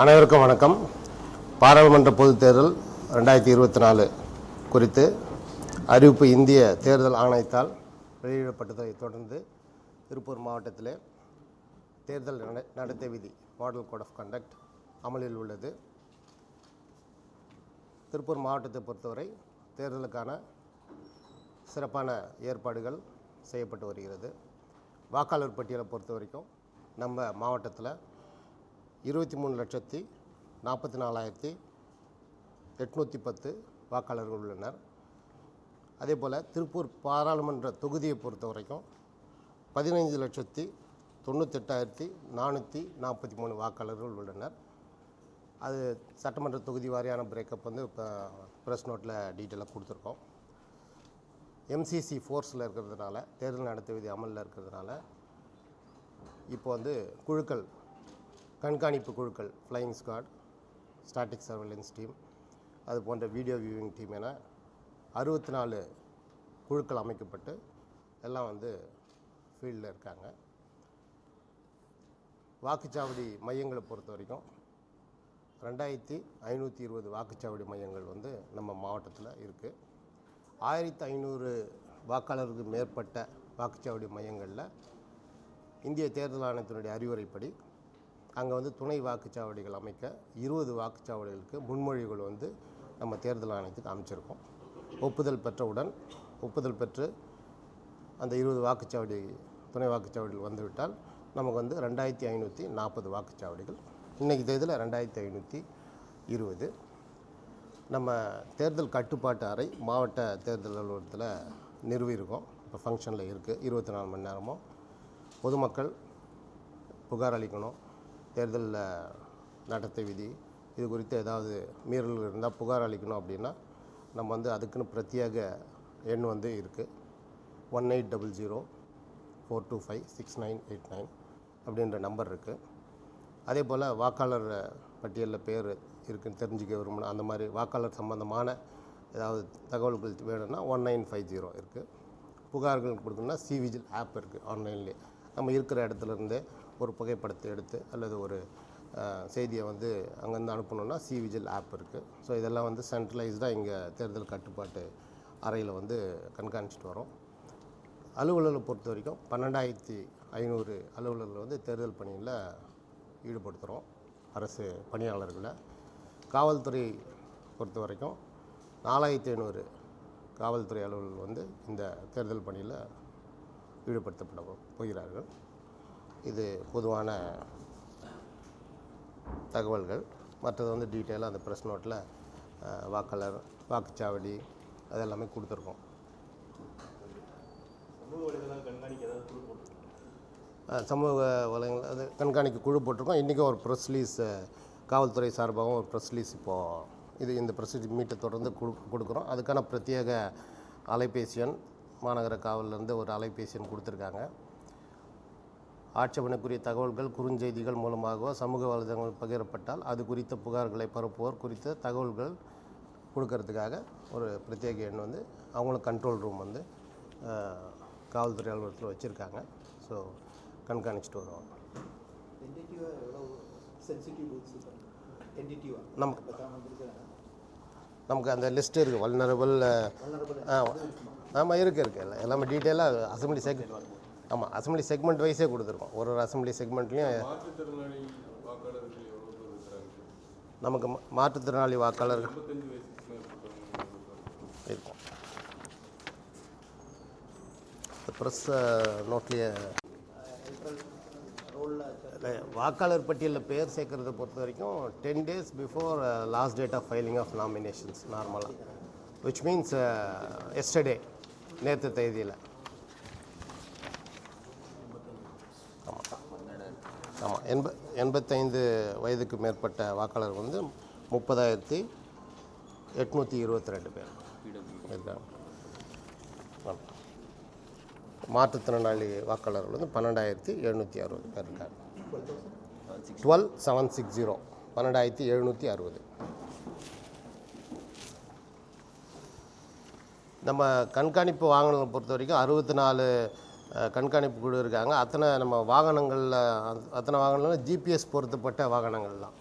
அனைவருக்கும் வணக்கம். பாராளுமன்ற பொதுத் தேர்தல் ரெண்டாயிரத்தி இருபத்தி நாலு குறித்து அறிவிப்பு இந்திய தேர்தல் ஆணையத்தால் வெளியிடப்பட்டதை தொடர்ந்து திருப்பூர் மாவட்டத்திலே தேர்தல் நடத்தை விதி மாடல் கோட் ஆஃப் கண்டக்ட் அமலில் உள்ளது. திருப்பூர் மாவட்டத்தை பொறுத்தவரை தேர்தலுக்கான சிறப்பான ஏற்பாடுகள் செய்யப்பட்டு வருகிறது. வாக்காளர் பட்டியலை பொறுத்த வரைக்கும் நம்ம மாவட்டத்தில் இருபத்தி மூணு லட்சத்தி நாற்பத்தி நாலாயிரத்தி எட்நூற்றி பத்து வாக்காளர்கள் உள்ளனர். அதே போல் திருப்பூர் பாராளுமன்ற தொகுதியை பொறுத்த வரைக்கும் பதினைஞ்சு லட்சத்தி தொண்ணூத்தெட்டாயிரத்தி நானூற்றி நாற்பத்தி மூணு வாக்காளர்கள் உள்ளனர். அது சட்டமன்ற தொகுதி வாரியான பிரேக்கப் வந்து இப்போ ப்ரெஸ் நோட்டில் டீட்டெயிலாக கொடுத்துருக்கோம். எம்சிசி ஃபோர்ஸில் இருக்கிறதுனால தேர்தல் நடத்தை விதி அமலில் இருக்கிறதுனால இப்போ வந்து குழுக்கள் கண்காணிப்பு குழுக்கள் flying squad static surveillance team அது போன்ற வீடியோ வியூவிங் டீம் என அறுபத்தி நாலு குழுக்கள் அமைக்கப்பட்டு எல்லாம் வந்து ஃபீல்டில் இருக்காங்க. வாக்குச்சாவடி மையங்களை பொறுத்த வரைக்கும் ரெண்டாயிரத்தி ஐநூற்றி இருபது வாக்குச்சாவடி மையங்கள் வந்து நம்ம மாவட்டத்தில் இருக்குது ஆயிரத்தி ஐநூறு வாக்காளருக்கு மேற்பட்ட வாக்குச்சாவடி மையங்களில் இந்திய தேர்தல் ஆணையத்தினுடைய அறிவுரைப்படி அங்கே வந்து துணை வாக்குச்சாவடிகள் அமைக்க இருபது வாக்குச்சாவடிகளுக்கு முன்மொழிவுகள் வந்து நம்ம தேர்தல் ஆணையத்துக்கு அமைச்சிருக்கோம். ஒப்புதல் பெற்றவுடன் ஒப்புதல் பெற்று அந்த இருபது வாக்குச்சாவடி துணை வாக்குச்சாவடிகள் வந்துவிட்டால் நமக்கு வந்து ரெண்டாயிரத்தி ஐநூற்றி நாற்பது வாக்குச்சாவடிகள். இன்றைக்கி தேதியில் ரெண்டாயிரத்தி ஐநூற்றி இருபது. நம்ம தேர்தல் கட்டுப்பாட்டு அறை மாவட்ட தேர்தல் அலுவலகத்தில் நிறுவியிருக்கோம். இப்போ ஃபங்க்ஷனில் இருக்குது இருபத்தி நாலு மணி நேரமும் பொதுமக்கள் புகார் அளிக்கணும். தேர்தலில் நடத்தை விதி இது குறித்து ஏதாவது மீறல்கள் இருந்தால் புகார் அளிக்கணும் அப்படின்னா நம்ம வந்து அதுக்குன்னு பிரத்யேக எண் வந்து இருக்குது one eight double zero four two five six nine eight nine அப்படின்ற நம்பர் இருக்குது அதே போல் வாக்காளர் பட்டியலில் பேர் இருக்குன்னு தெரிஞ்சுக்க விரும்பணும். அந்த மாதிரி வாக்காளர் சம்மந்தமான ஏதாவது தகவல்கள் வேணும்னா ஒன் நைன் ஃபைவ் ஜீரோ இருக்குது புகார்கள் கொடுக்கணும்னா சிவிஜில் ஆப் இருக்குது ஆன்லைன்லேயே. நம்ம இருக்கிற இடத்துலருந்தே ஒரு புகைப்படத்தை எடுத்து அல்லது ஒரு செய்தியை வந்து அங்கேருந்து அனுப்பணும்னா சிவிஜில் ஆப் இருக்குது ஸோ இதெல்லாம் வந்து சென்ட்ரலைஸ்டாக இங்கே தேர்தல் கட்டுப்பாட்டு அறையில் வந்து கண்காணிச்சிட்டு வரோம். அலுவலர்களை பொறுத்த வரைக்கும் பன்னெண்டாயிரத்தி ஐநூறு அலுவலர்கள் வந்து தேர்தல் பணியில் ஈடுபடுத்துகிறோம் அரசு பணியாளர்களை. காவல்துறை பொறுத்த வரைக்கும் நாலாயிரத்தி ஐநூறு காவல்துறை அலுவலர்கள் வந்து இந்த தேர்தல் பணியில் ஈடுபடுத்தப்பட போகிறார்கள். இது பொதுவான தகவல்கள். மற்றது வந்து டீட்டெயிலாக அந்த ப்ரெஸ் நோட்டில் வாக்காளர் வாக்குச்சாவடி அதெல்லாமே கொடுத்துருக்கோம். சமூக வலைங்கள் அது கண்காணிக்க குழு போட்டிருக்கோம். இன்றைக்கி ஒரு ப்ரெஸ் ரிலீஸ் காவல்துறை சார்பாகவும் ஒரு ப்ரெஸ் ரிலீஸ் இப்போது இது இந்த ப்ரெஸ் மீட்டை தொடர்ந்து கொடு கொடுக்குறோம். அதுக்கான பிரத்யேக அலைபேசி எண் மாநகர காவல்லேருந்து ஒரு அலைபேசி எண் கொடுத்துருக்காங்க. ஆட்சேபனைக்குரிய தகவல்கள் குறுஞ்செய்திகள் மூலமாகவோ சமூக வலைதளங்கள் பகிரப்பட்டால் அது குறித்த புகார்களை பரப்புவோர் குறித்த தகவல்கள் கொடுக்கறதுக்காக ஒரு பிரத்யேக எண் வந்து அவங்களும் கண்ட்ரோல் ரூம் வந்து காவல்துறை அலுவலகத்தில் வச்சுருக்காங்க. ஸோ கண்காணிச்சிட்டு டென்டேட்டிவாக நமக்கு நமக்கு அந்த லிஸ்ட் இருக்குது வல்னரபிள் ஆமாம் இருக்குது இருக்குது எல்லாம் எல்லாமே டீட்டெயிலாக அசம்பிளி செக் ஆமாம் அசம்பிளி செக்மெண்ட் வைஸே கொடுத்துருக்கோம். ஒரு ஒரு அசம்பிளி செக்மெண்ட்லேயும் நமக்கு மாற்றுத்திறனாளி வாக்காளர்கள் இருக்கும். ப்ரெஸ் நோட்லேயே வாக்காளர் பட்டியலில் பேர் சேர்க்கறத பொறுத்த வரைக்கும் ten days before last date of filing of nominations நார்மலாக விச் மீன்ஸ் எஸ்டர்டே நேற்று தேதியில். ஆமாம் எண்ப எண்பத்தைந்து வயதுக்கு மேற்பட்ட வாக்காளர் வந்து முப்பதாயிரத்தி எட்நூற்றி இருபத்தி ரெண்டு பேர். இருக்காங்க மாற்றுத்திறனாளி வாக்காளர்கள் வந்து பன்னெண்டாயிரத்தி எழுநூற்றி அறுபது பேர் இருக்காங்க. டுவெல் செவன் சிக்ஸ் ஜீரோ பன்னெண்டாயிரத்தி எழுநூற்றி அறுபது. நம்ம கண்காணிப்பு வாகனங்களை பொறுத்த வரைக்கும் அறுபத்தி நாலு கண்காணிப்பு குழு இருக்காங்க. அத்தனை நம்ம வாகனங்களில் அத்தனை வாகனங்களும் ஜிபிஎஸ் பொருத்தப்பட்ட வாகனங்கள்லாம்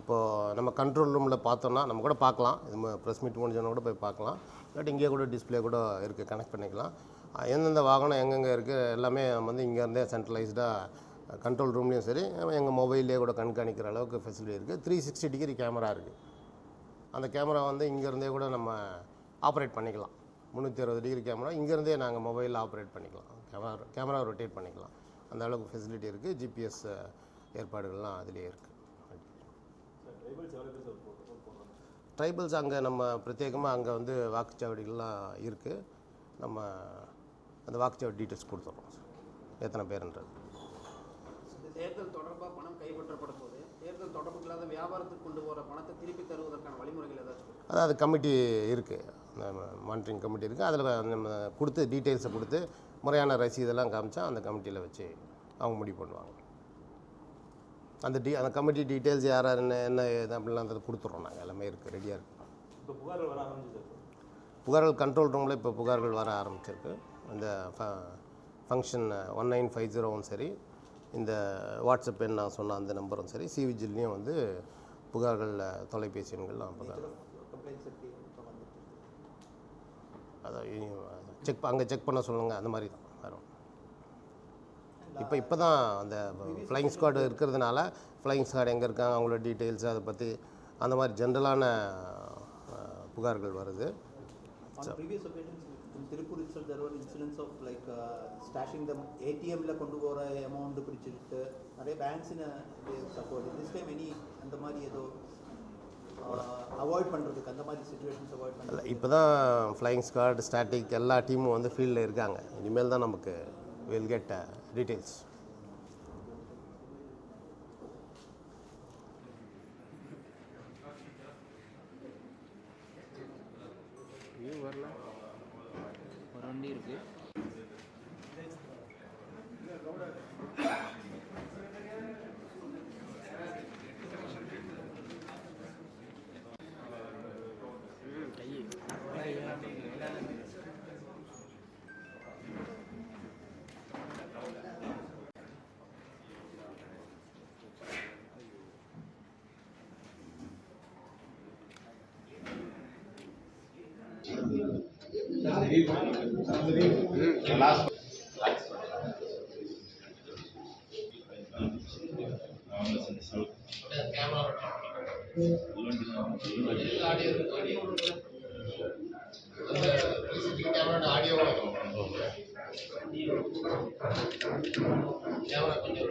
இப்போது நம்ம கண்ட்ரோல் ரூமில் பார்த்தோன்னா நம்ம கூட பார்க்கலாம். இது ப்ரெஸ் மீட் முடிஞ்சோன்னா கூட போய் பார்க்கலாம். பட் இங்கே கூட டிஸ்ப்ளே கூட இருக்குது கனெக்ட் பண்ணிக்கலாம். எந்தெந்த வாகனம் எங்கெங்கே இருக்குது எல்லாமே நம்ம வந்து இங்கேருந்தே சென்ட்ரலைஸ்டாக கண்ட்ரோல் ரூம்லேயும் சரி எங்கள் மொபைல்லேயே கூட கண்காணிக்கிற அளவுக்கு ஃபெசிலிட்டி இருக்குது த்ரீ சிக்ஸ்டி டிகிரி கேமரா இருக்குது அந்த கேமரா வந்து இங்கேருந்தே கூட நம்ம ஆப்ரேட் பண்ணிக்கலாம். முந்நூற்றி அறுபது டிகிரி கேமரா இங்கேருந்தே நாங்கள் மொபைலில் ஆப்ரேட் பண்ணிக்கலாம். கேமரா கேமரா ரொட்டேட் பண்ணிக்கலாம். அந்த அளவுக்கு ஃபெசிலிட்டி இருக்குது ஜிபிஎஸ் ஏற்பாடுகள்லாம் அதிலே இருக்குது ட்ரைபல்ஸ் அங்கே நம்ம பிரத்யேகமாக அங்கே வந்து வாக்குச்சாவடிகள்லாம் இருக்குது நம்ம அந்த வாக்குச்சாவடி டீட்டெயில்ஸ் கொடுத்துட்றோம் எத்தனை பேருன்றது. இந்த தேர்தல் தொடர்பாக பணம் கைப்பற்றப்படும் போது தேர்தல் தொடர்பு இல்லாத வியாபாரத்துக்கு கொண்டு போகிற பணத்தை திருப்பி தருவதற்கான வழிமுறைகள் ஏதாச்சும் இருக்கா? அதாவது கமிட்டி இருக்குது மானிட்டரிங் கமிட்டி இருக்குது அதில் நம்ம கொடுத்து டீட்டெயில்ஸை கொடுத்து முறையான ரசீதெல்லாம் காமிச்சா அந்த கமிட்டியில் வச்சு அவங்க முடிவு பண்ணுவாங்க. அந்த டி அந்த கமிட்டி டீட்டெயில்ஸ் யார் யார் என்ன என்ன ஏது அப்படிலாம் அந்த கொடுத்துட்றோம் நாங்கள் எல்லாமே இருக்குது ரெடியாக இருக்குது இப்போ புகார்கள் வர ஆரம்பிச்சது புகார்கள் கண்ட்ரோல் ரூமில் இப்போ புகார்கள் வர ஆரம்பிச்சிருக்கு. இந்த ஃபங்க்ஷன் ஒன் நைன் ஃபைவ் ஜீரோவும் சரி இந்த வாட்ஸ்அப் எண் நான் சொன்ன அந்த நம்பரும் சரி சிவிஜில்லையும் வந்து புகார்கள் தொலைபேசி எண்கள்லாம் புகார் அதை செக் அங்கே செக் பண்ண சொல்லுங்கள் அந்த மாதிரி தான் வரும். இப்போ இப்போ தான் அந்த ஃப்ளைங் ஸ்குவாட் இருக்கிறதுனால ஃப்ளைங் ஸ்குவாட் எங்கே இருக்காங்க அவங்களோட டீட்டெயில்ஸ் அதை பற்றி அந்த மாதிரி ஜென்ரலான புகார்கள் வருது. Tirupur previous there in Tirupur of like stashing them of uh, கொண்டு போகிற அமௌண்ட் பிடிச்சிட்டு நிறைய பேங்க்ஸின் சப்போர்ட் திஸ் டைம் எனி அந்த மாதிரி ஏதோ அவாய்ட் பண்ணுறதுக்கு அந்த மாதிரி சுச்சுவேஷன்ஸ் அவாய்ட் இல்லை இப்போ தான் ஃப்ளைங் ஸ்குவாட் ஸ்டாட்டிக் எல்லா டீமும் வந்து ஃபீல்டில் இருக்காங்க. இனிமேல் தான் நமக்கு will get details audio camera கொஞ்சம்